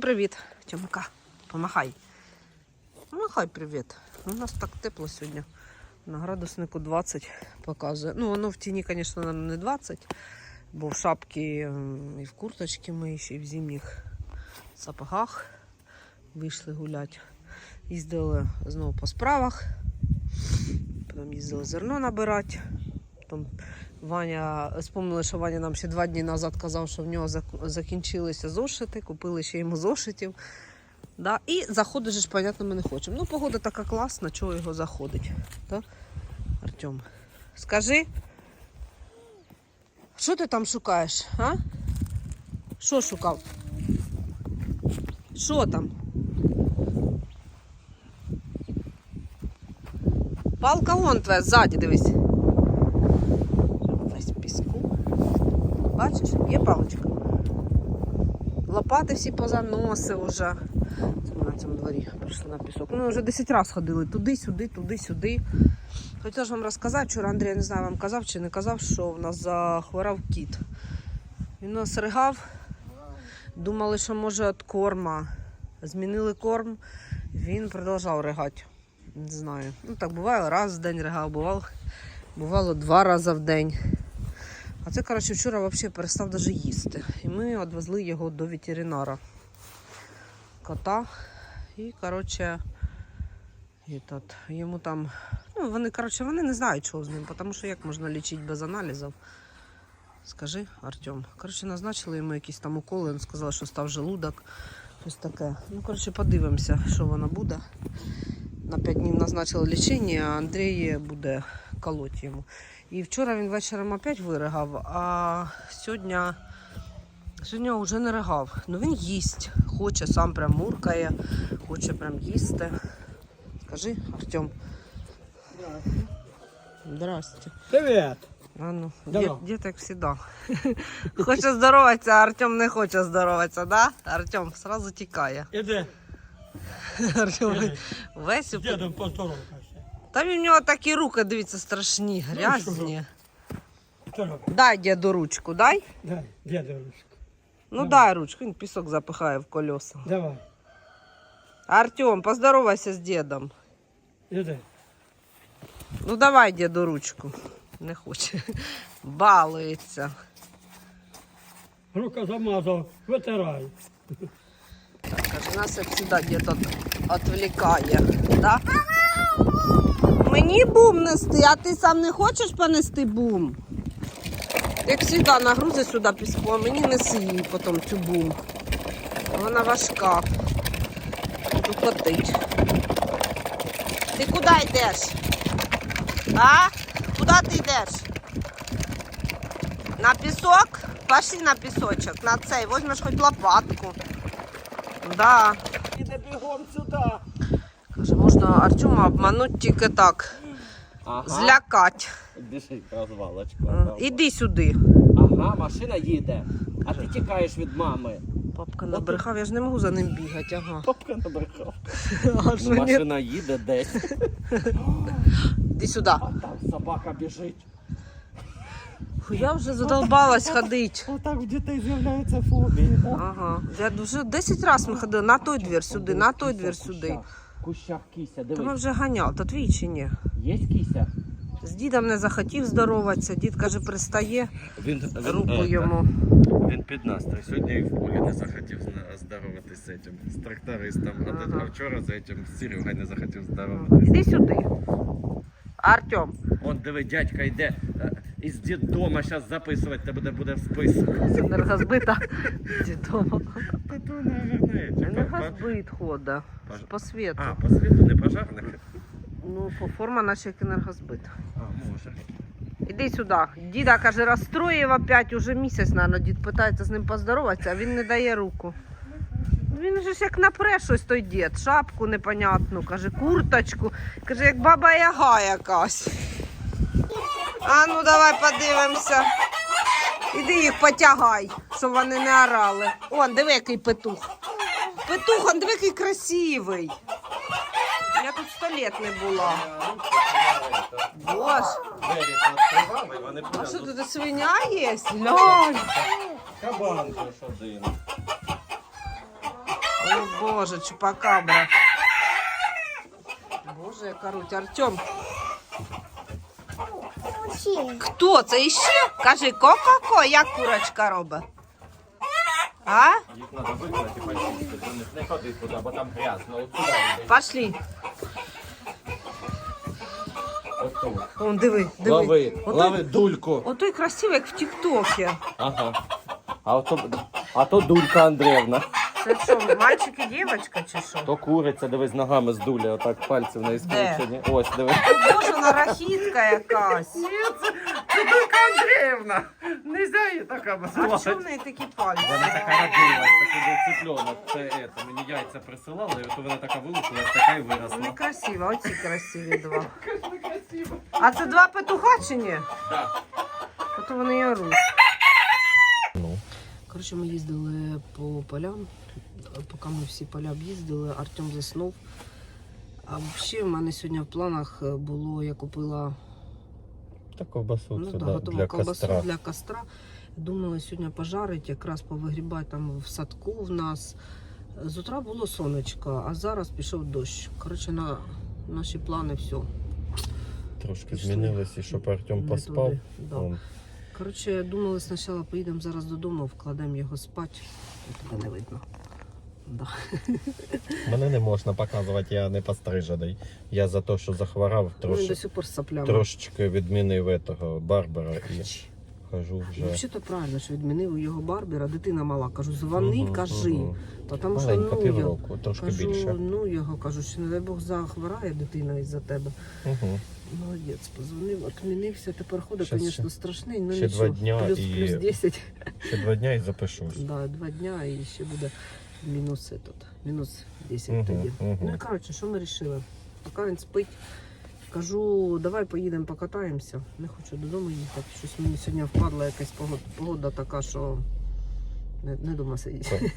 Привіт, Тьомка. Помахай. Помахай привіт. У нас так тепло сьогодні. На градуснику 20 показує. Ну, воно в тіні, звісно, не 20, бо в шапці і в курточці ми ще в зимніх сапогах вийшли гуляти. Їздили знову по справах. Потім їздили зерно набирати. Потім Ваня, спомнили, що Ваня нам ще два дні назад казав, що в нього закінчилися зошити, купили ще йому зошитів. Да? І заходити ж, понятно, ми не хочемо. Ну, погода така класна, чого його заходить. Да? Артем, скажи, що ти там шукаєш? А? Що шукав? Що там? Палка вон твоя ззаді, дивись. Весь в піску. Бачиш, є паличка. Лопати всі позаносив уже. Це ми на цьому дворі прийшли на пісок. Ну, вже 10 разів ходили туди-сюди, туди-сюди. Хотіла ж вам розказати, вчора Андрій, я не знаю, вам казав чи не казав, що в нас захворав кіт. Він нас ригав. Думали, що може від корма. Змінили корм, він продовжав ригати. Не знаю. Ну так буває, раз в день ригав, бувало, бувало два рази в день. А це, коротше, вчора взагалі перестав навіть їсти. І ми відвезли його до ветеринара. Кота. І, коротше, этот, йому там. Ну, вони, коротше, вони не знають, що з ним, тому що як можна лічити без аналізів. Скажи, Артем. Коротше, назначили йому якісь там уколи, він сказав, що став желудок. Щось таке. Ну, коротше, подивимося, що воно буде. На 5 днів назначили лічення, а Андрій буде колоть йому. І вчора він вечором опять виригав, а сьогодні, сьогодні вже не ригав. Ну він їсть, хоче, сам прям муркає, хоче прям їсти. Скажи, Артем. Здрасте. Привет. А ну, дід як завжди. Хоче здороватися, а Артем не хоче здороватися, да? Артем сразу тікає. Іди, Артем весь у з дідом поздоровкайся. Там у нього такі руки, дивіться, страшні, грязні. Здорово. Дай діду ручку, дай. Дай, діду ручку. Ну дай ручку, він пісок запихає в колеса. Давай, Артем, поздоровайся з дідом. іди. Ну давай діду ручку. Не хоче. Балується. Рука замазав, витирай. Так, каже, нас як завжди дід от, отвлікає. Да? Мені бум нести, а ти сам не хочеш понести бум? Як завжди нагрузи сюди піску, а мені неси її потім цю бум. Вона важка. Тупотить. Ти куди йдеш? А? Куди ти йдеш? На пісок? Пошли на пісочок, на цей, візьмеш хоч лопатку. Да. Іди бігом сюди. Артема обманути тільки так. Злякати. Біжить розвалочка. Е, Іди сюди. Ага, машина їде. А ти тікаєш від мами. Папка набрехав, я ж не можу за ним бігати, ага. Папка набрехав. Ну, машина їде десь. Іди сюди. А там собака біжить. Фу, Я вже задолбалась ходити. Отак в дітей з'являються фобії. Ага. Я вже 10 разів ми ходили на той двір сюди, на той двір сюди. Кущах кися, Та ми дивись. вже ганяв, то твій чи ні? Є кися? З дідом не захотів здороватися, дід каже, пристає Він, руку йому. Він під настрій. Сьогодні і в полі не захотів здороватися з цим, з трактористом. Ага. А вчора з цим з Серегою не захотів здороватися. Іди сюди. Артем, Он диви, дядька йде е, із дідома, зараз записувати тебе буде, буде в список. енергозбита дідома. Та то, наверное, чи по- по- Енергозбит хода. Пож- По світу. А, по світу не пожарник? Ну, по- форма наче як енергозбит. А, може. Іди сюди. Діда каже, розстроїв опять уже місяць, наверное, дід питається з ним поздороватися, а він не дає руку. Він же ж як напре щось той дід, шапку непонятну, каже, курточку. Каже, як баба Яга якась. А ну давай подивимося. Іди їх потягай, щоб вони не орали. Он, диви, який петух. Петух, он диви, який красивий. Я тут сто літ не була. Боже. А що тут свиня є? Глянь. Кабан же ж один. Боже, чупакабра. Боже, яка руть. Артем, хто це іще? Кажи, ко-ко-ко, як курочка робить? А? Їх треба виклати, почистити, до них не ходи туди, бо там грязно. От туди йди. Пошли. Вон, диви, диви. Лови, Отой, лови дульку. отой красивий, як в Тіктокі. Ага. А то, а то дулька Андріївна. Це що, мальчик і дівчинка чи що? То куриця, дивись, ногами з дулі, отак пальці в неї Де? скручені. Ось, диви. Боже, вона рахітка якась. Це дулька Андріївна. Нельзя її така А чому в неї такі пальці? Вона така родилась, такий був цыпленок. Це это, мені яйця присилали, і от вона така вилупилась, така і Вони виросла. красиві, оці красиві два. А це два петуха чи ні? Да. Ото вони і оруть. Коротше, ми їздили по полям. Поки ми всі поля об'їздили, Артем заснув. А взагалі в мене сьогодні в планах було, я купила Та ковбасу ну, сюди да, готову для колбасу костра. для костра. Думала сьогодні пожарити, якраз повигрібати там в садку в нас. З утра було сонечко, а зараз пішов дощ. Коротше, на наші плани все. Трошки Пішли. змінилось, щоб Артем Не поспав. туди, да. Он. Коротше, думали, спочатку поїдемо зараз додому, вкладемо його спати. Тебе не видно. Да. Мене не можна показувати, я не пострижений. Я за те, що захворав, Ну, Він трош... до сих пор з саплями. трошечки відмінив этого Барбара і хожу вже. Взагалі правильно, що відмінив його барбера, дитина мала. Кажу, дзвони, Мгм, кажи. мгм. Та тому що ну, я, півроку, трошки кажу, більше. ну його кажу, що не дай Бог захворає дитина із-за тебе. Угу. Молодець, позвонив, відмінився, тепер ходить, звісно, страшний, ну ще два дня плюс, і- плюс 10. Ще два дня і запишусь. Да, два дня і ще буде мінус этот, мінус 10 Мгм, тоді. мгм. Ну, і, коротше, що ми вирішили? Поки він спить, кажу, давай поїдемо покатаємося. Не хочу додому їхати. Щось мені сьогодні впадла якась погода, погода така, що не, не дома сидіти.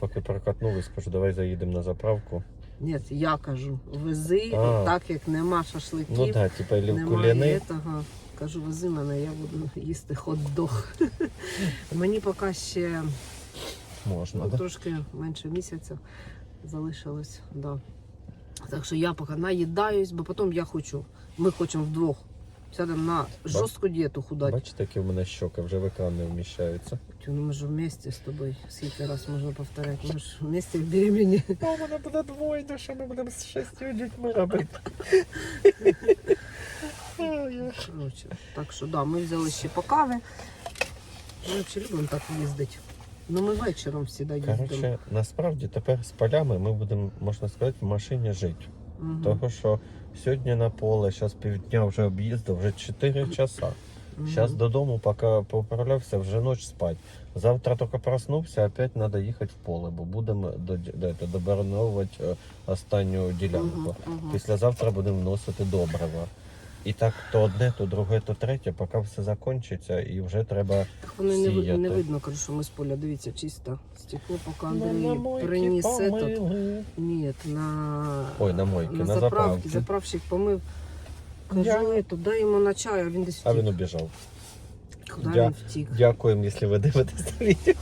Поки прокатнулись, кажу, давай заїдемо на заправку. Ні, я кажу, вези, А. так як нема шашликів, Ну так, типа или в немає куляни. того. Кажу, вези мене, я буду їсти хот-дог. Мені поки ще Можна, Ну, да? трошки менше місяця залишилось. Да. Так що я поки наїдаюсь, бо потім я хочу. Ми хочемо вдвох. Сядемо на жорстку дієту худати. Бачите, які в мене щоки, вже в екран не вміщаються. Тю, Ну, ми ж вместе з тобою. Скільки раз можна повторяти? Ми ж вместе в беременні. А у мене буде двойня, що ми будемо з шістю дітьми робити. Коротше, так що да, ми взяли ще по кави. Ми взагалі любимо так їздити. Ну ми вечором завжди їздимо. Коротше, насправді тепер з полями ми будемо, можна сказати, в машині жити. Мгм. Того, що сьогодні на поле, зараз півдня вже об'їздив, вже 4 часа. Зараз додому, поки поправлявся, вже ніч спать. Завтра тільки проснувся, опять треба їхати в поле, бо будемо до, до, до, доберновувати е, останню ділянку. Післязавтра будемо вносити добрива. І так то одне, то друге, то третє, поки все закінчиться, і вже треба. Так воно не, видно, не видно, кажу, що ми з поля. Дивіться, чисто стекло, поки Андрій приніс этот. Ні, на, Ой, на мойки, на заправки. заправки. Заправщик помив. Кажу, Я- «Ето, дай йому на чай, а він десь А втік. він убіжав. Куди Я- він втік? Дякуємо, якщо ви дивитесь відео.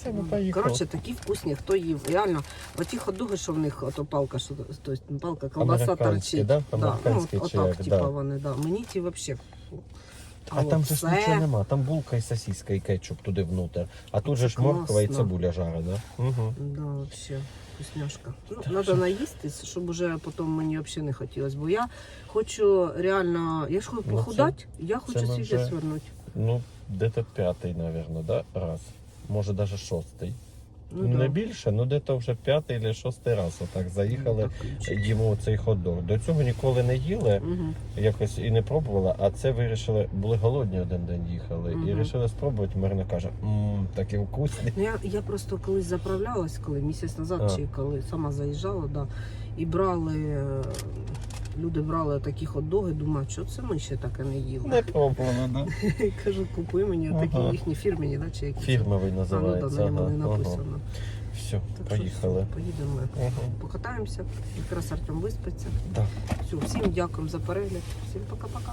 Все, ми поїхали. Коротше, такі вкусні, хто їв. Реально, оті ходуги, що в них, ото палка, що то есть, палка, колбаса Американські, торчить. да? ну, Американські от, чи отак, як, типа да. вони, да. Мені ті взагалі. А там же ж нічого нема, там булка і сосиска, і кетчуп туди внутрь. А тут же ж Класно. морква і цибуля жарена. Угу. Да, вообще вкусняшка. Ну, Так треба наїстись, щоб уже потім мені взагалі не хотілося. Бо я хочу реально, я ж хочу Ну, це- похудати, я хочу це ми вже- свернути. Ну, де-то п'ятий, мабуть, да? раз. Може, навіть шостий. Ну, не да. більше, ну де-то вже п'ятий чи шостий раз отак заїхали, Ну, так, їмо цей хот-дог. До цього ніколи не їли, Мгм. якось і не пробували, а це вирішили, були голодні один день їхали. І вирішили спробувати. Марина каже, мм, такі вкусні. Ну, Я, я просто колись заправлялась, коли місяць назад, А. чи коли сама заїжджала, да, і брали, е, люди брали такі хот-доги, думають, що це ми ще таке не їли. Не пробували, да? Кажу, купи мені такі Ага. їхні фірмені, да, чи які Фірмовий називається. А, ну да, на ньому не написано. ага. Все, Так поїхали. Що, поїдемо. Ага. Покатаємося, якраз Артем виспиться. Да. Все, всім дякуємо за перегляд. Всім пока-пока.